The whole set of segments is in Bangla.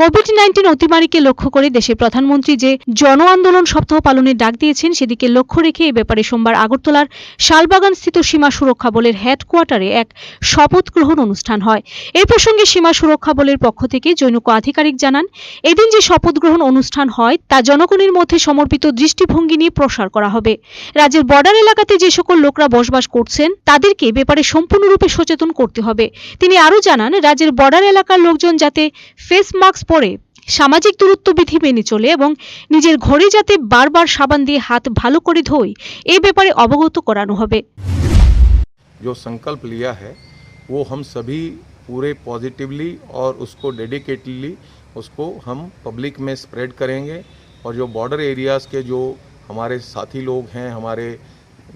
কোভিড নাইন্টিন অতিমারিকে লক্ষ্য করে দেশের প্রধানমন্ত্রী যে জন আন্দোলন সপ্তাহ পালনের ডাক দিয়েছেন সেদিকে লক্ষ্য রেখে এ ব্যাপারে সোমবার আগরতলার শালবাগান স্থিত সীমা সুরক্ষা বলের হেডকোয়ার্টারে এক শপথ গ্রহণ অনুষ্ঠান হয় এ প্রসঙ্গে সীমা সুরক্ষা বলের পক্ষ থেকে জৈনক আধিকারিক জানান এদিন যে শপথ গ্রহণ অনুষ্ঠান হয় তা জনগণের মধ্যে সমর্পিত দৃষ্টিভঙ্গি নিয়ে প্রসার করা হবে রাজ্যের বর্ডার এলাকাতে যে সকল লোকরা বসবাস করছেন তাদেরকে ব্যাপারে সম্পূর্ণরূপে সচেতন করতে হবে তিনি আরও জানান রাজ্যের বর্ডার এলাকার লোকজন যাতে ফেস মাস্ক পুরো সামাজিক দূরত্ব বিধি মেনে চলে এবং নিজের ঘরে जाते বারবার সাবান দিয়ে হাত ভালো করে ধয় এই ব্যাপারে অবগত করানো হবে जो संकल्प लिया है वो हम सभी पूरे पॉजिटिवली और उसको डेडिकेटলি उसको हम পাবলিক में স্প্রেড करेंगे और जो বর্ডার এরিয়াস কে যে আমাদের সাথী লোক ہیں ہمارے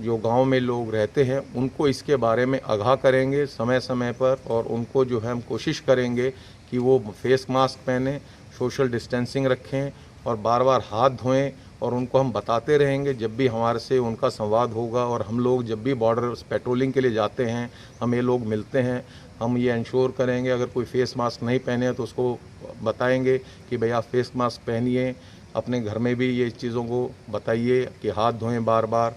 जो गांव में लोग रहते हैं उनको इसके बारे में आगाह करेंगे समय समय पर और उनको जो है हम कोशिश करेंगे कि वो फेस मास्क पहने सोशल डिस्टेंसिंग रखें और बार बार हाथ धोएं और उनको हम बताते रहेंगे जब भी हमारे से उनका संवाद होगा और हम लोग जब भी बॉर्डर पेट्रोलिंग के लिए जाते हैं हम ये लोग मिलते हैं हम ये इंश्योर करेंगे अगर कोई फेस मास्क नहीं पहने तो उसको बताएंगे कि भैया फेस मास्क पहनिए अपने घर में भी ये चीज़ों को बताइए कि हाथ धोएं बार बार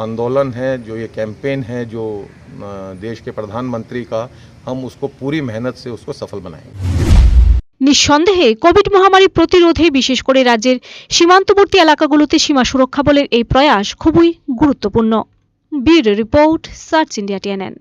आंदोलन है जो ये कैंपेन है जो देश के प्रधानमंत्री का हम उसको पूरी मेहनत से उसको सफल बनाएंगे নিঃসন্দেহে কোভিড মহামারী প্রতিরোধে বিশেষ করে রাজ্যের সীমান্তবর্তী এলাকাগুলোতে সীমা সুরক্ষা বলের এই প্রয়াস খুবই গুরুত্বপূর্ণ বীর রিপোর্ট সার্চ ইন্ডিয়া টিএনএন